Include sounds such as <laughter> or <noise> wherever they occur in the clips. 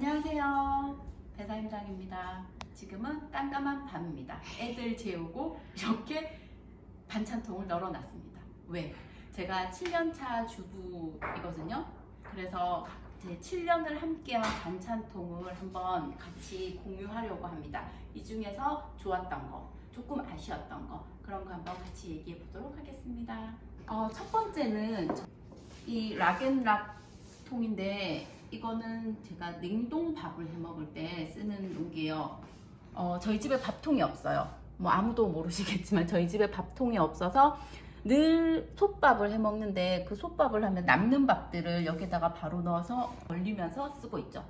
안녕하세요. 배사임장입니다. 지금은 깜깜한 밤입니다. 애들 재우고 이렇게 반찬통을 널어놨습니다. 왜? 제가 7년차 주부이거든요. 그래서 제 7년을 함께한 반찬통을 한번 같이 공유하려고 합니다. 이 중에서 좋았던 거, 조금 아쉬웠던 거, 그런 거 한번 같이 얘기해 보도록 하겠습니다. 어, 첫 번째는 이 락앤락 통인데 이거는 제가 냉동 밥을 해 먹을 때 쓰는 용기예요. 어, 저희 집에 밥통이 없어요. 뭐 아무도 모르시겠지만 저희 집에 밥통이 없어서 늘 솥밥을 해 먹는데 그 솥밥을 하면 남는 밥들을 여기다가 바로 넣어서 얼리면서 쓰고 있죠.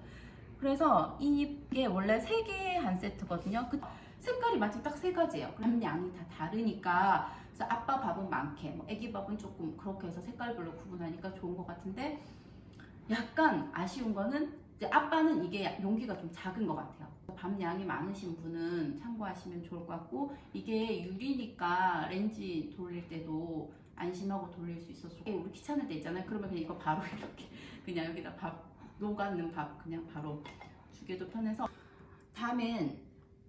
그래서 이게 원래 세개한 세트거든요. 그 색깔이 마침 딱 세 가지예요. 그럼 양이 다 다르니까 그래서 아빠 밥은 많게, 뭐 애기 밥은 조금 그렇게 해서 색깔별로 구분하니까 좋은 것 같은데 약간 아쉬운 거는 이제 아빠는 이게 용기가 좀 작은 것 같아요. 밥 양이 많으신 분은 참고하시면 좋을 것 같고 이게 유리니까 렌지 돌릴 때도 안심하고 돌릴 수 있어서 우리 귀찮을 때 있잖아요. 그러면 그냥 이거 바로 <laughs> 이렇게 그냥 여기다 밥 녹았는 밥 그냥 바로 주기도 편해서. 다음엔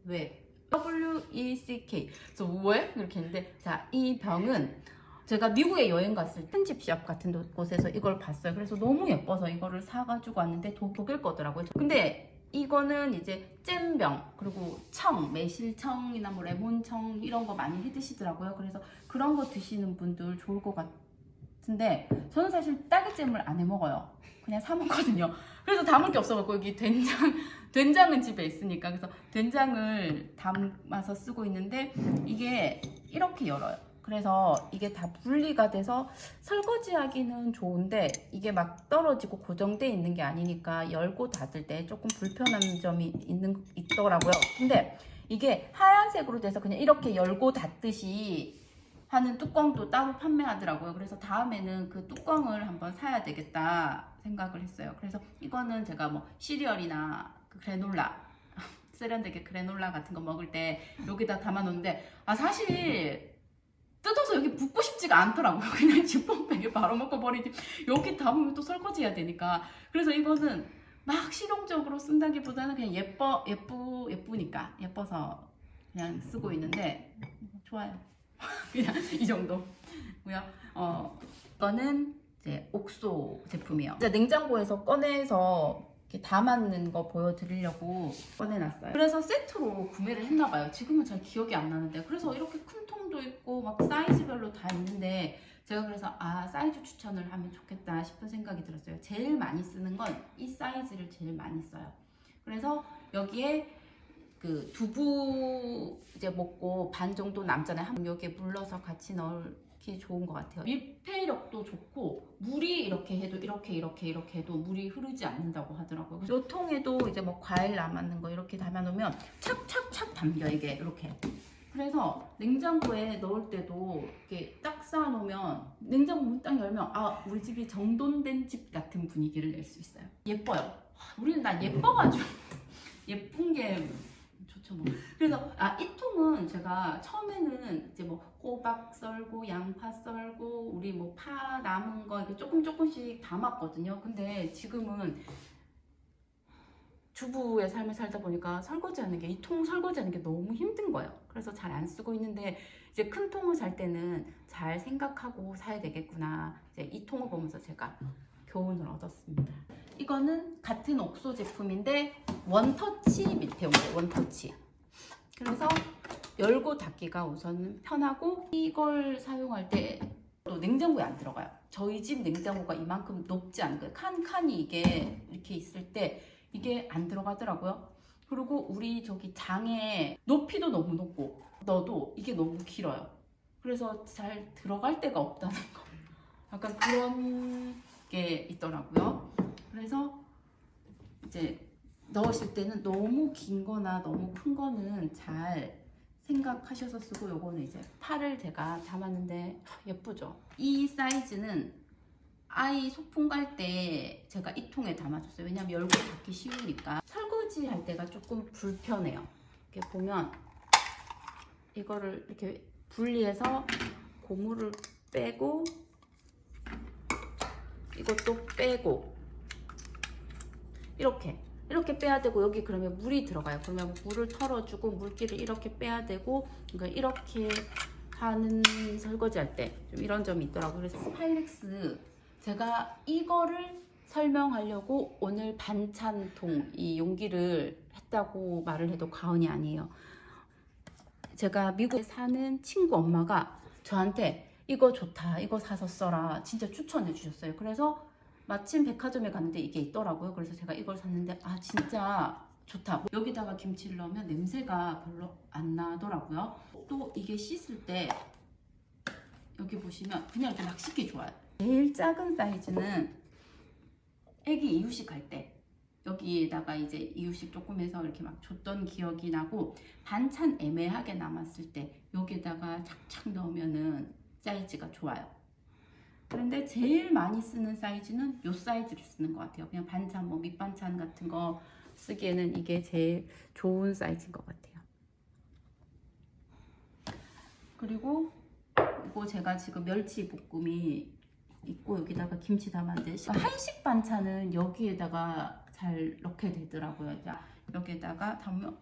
왜? W E C K. 그래서 왜? 이렇게 했는데 자 이 병은 제가 미국에 여행 갔을 때 편집샵 같은 곳에서 이걸 봤어요. 그래서 너무 예뻐서 이거를 사가지고 왔는데 독- 독일 거더라고요. 근데 이거는 이제 잼병 그리고 청, 매실청이나 뭐 레몬청 이런 거 많이 해 드시더라고요. 그래서 그런 거 드시는 분들 좋을 것 같은데 저는 사실 딸기잼을 안 해 먹어요. 그냥 사 먹거든요. 그래서 담을 게 없어갖고 여기 된장 <laughs> 된장은 집에 있으니까 그래서 된장을 담아서 쓰고 있는데 이게 이렇게 열어요. 그래서 이게 다 분리가 돼서 설거지하기는 좋은데 이게 막 떨어지고 고정돼 있는 게 아니니까 열고 닫을 때 조금 불편한 점이 있는 있더라고요. 근데 이게 하얀색으로 돼서 그냥 이렇게 열고 닫듯이 하는 뚜껑도 따로 판매하더라고요. 그래서 다음에는 그 뚜껑을 한번 사야 되겠다 생각을 했어요. 그래서 이거는 제가 뭐 시리얼이나 그 그래놀라 <laughs> 세련되게 그래놀라 같은 거 먹을 때 여기다 담아 놓는데 아 사실 싶지가 않더라고요. <laughs> 그냥 지퍼백에 바로 먹고 버리지. 여기 담으면 또 설거지 해야 되니까. 그래서 이거는 막 실용적으로 쓴다기보다는 그냥 예뻐, 예쁘, 예쁘니까. 예뻐서 그냥 쓰고 있는데, 좋아요. <laughs> 그냥 이 정도고요. 어, 이거는 이제 옥소 제품이에요. 이제 냉장고에서 꺼내서 이렇게 담았는 거 보여드리려고 꺼내놨어요. 그래서 세트로 구매를 했나봐요. 지금은 잘 기억이 안 나는데. 그래서 이렇게 큰 통도 있고 막 사이즈별로 다 있는데 제가 그래서 아 사이즈 추천을 하면 좋겠다 싶은 생각이 들었어요. 제일 많이 쓰는 건 이 사이즈를 제일 많이 써요. 그래서 여기에 그 두부 이제 먹고 반 정도 남잖아요. 한 여기에 물러서 같이 넣 기 좋은 것 같아요. 밀폐력도 좋고 물이 이렇게 해도 이렇게 이렇게 이렇게 해도 물이 흐르지 않는다고 하더라고요. 이 통에도 이제 뭐 과일 남았는 거 이렇게 담아놓으면 착착착 담겨 이게 이렇게. 그래서 냉장고에 넣을 때도 이렇게 딱 쌓아놓으면 냉장고 문 딱 열면 아 우리 집이 정돈된 집 같은 분위기를 낼 수 있어요. 예뻐요. 와, 우리는 난 예뻐가지고 <laughs> 예쁜 게 좋죠 뭐. 그래서 아 이 통은 제가 처음에는 이제 뭐 호박 썰고 양파 썰고 우리 뭐 파 남은 거 이렇게 조금 조금씩 담았거든요. 근데 지금은 주부의 삶을 살다 보니까 설거지하는 게 이 통 설거지하는 게 너무 힘든 거예요. 그래서 잘 안 쓰고 있는데 이제 큰 통을 살 때는 잘 생각하고 사야 되겠구나. 이제 이 통을 보면서 제가 교훈을 얻었습니다. 이거는 같은 옥소 제품인데 원터치 밑에 온거예요. 원터치. 그래서 열고 닫기가 우선 편하고 이걸 사용할 때 또 냉장고에 안 들어가요. 저희 집 냉장고가 이만큼 높지 거예요. 칸 칸이 이게 이렇게 있을 때 이게 안 들어가더라고요. 그리고 우리 저기 장에 높이도 너무 높고 넣어도 이게 너무 길어요. 그래서 잘 들어갈 데가 없다는 거. 약간 그런 게 있더라고요. 그래서 이제 넣으실 때는 너무 긴 거나 너무 큰 거는 잘 생각하셔서 쓰고 요거는 이제 팔을 제가 담았는데 예쁘죠? 이 사이즈는 아이 소풍 갈 때 제가 이 통에 담아줬어요. 왜냐면 열고 닫기 쉬우니까. 설거지 할 때가 조금 불편해요. 이렇게 보면 이거를 이렇게 분리해서 고무를 빼고 이것도 빼고 이렇게 이렇게 빼야 되고 여기 그러면 물이 들어가요. 그러면 물을 털어주고 물기를 이렇게 빼야 되고 그러니까 이렇게 하는 설거지 할 때 좀 이런 점이 있더라고요. 그래서 스파이렉스 제가 이거를 설명하려고 오늘 반찬통 이 용기를 했다고 말을 해도 과언이 아니에요. 제가 미국에 사는 친구 엄마가 저한테 이거 좋다, 이거 사서 써라 진짜 추천해 주셨어요. 그래서 마침 백화점에 갔는데 이게 있더라고요. 그래서 제가 이걸 샀는데 아 진짜 좋다. 여기다가 김치를 넣으면 냄새가 별로 안 나더라고요. 또 이게 씻을 때 여기 보시면 그냥 이렇게 막 씻기 좋아요. 제일 작은 사이즈는 애기 이유식 할 때 여기에다가 이제 이유식 조금 해서 이렇게 막 줬던 기억이 나고 반찬 애매하게 남았을 때 여기에다가 착착 넣으면은 사이즈가 좋아요. 그런데 제일 많이 쓰는 사이즈는 요 사이즈를 쓰는 것 같아요. 그냥 반찬 뭐 밑반찬 같은 거 쓰기에는 이게 제일 좋은 사이즈인 것 같아요. 그리고 이거 제가 지금 멸치 볶음이 있고 여기다가 김치 담았는데 한식 반찬은 여기에다가 잘 넣게 되더라고요. 자, 여기에다가 담으면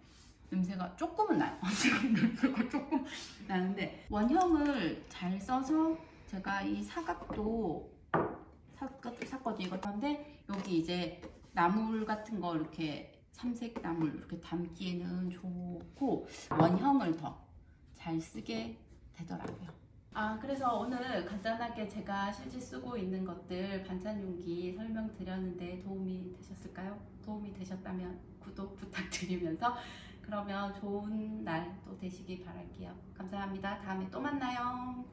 냄새가 조금은 나요. <laughs> 지금 냄새가 조금 나는데 원형을 잘 써서 제가 이 사각도 샀거- 샀거든요. 이거 근데 여기 이제 나물 같은 거 이렇게 삼색 나물 이렇게 담기에는 좋고 원형을 더 잘 쓰게 되더라고요. 아 그래서 오늘 간단하게 제가 실제 쓰고 있는 것들 반찬 용기 설명드렸는데 도움이 되셨을까요? 도움이 되셨다면 구독 부탁드리면서 그러면 좋은 날 또 되시기 바랄게요. 감사합니다. 다음에 또 만나요.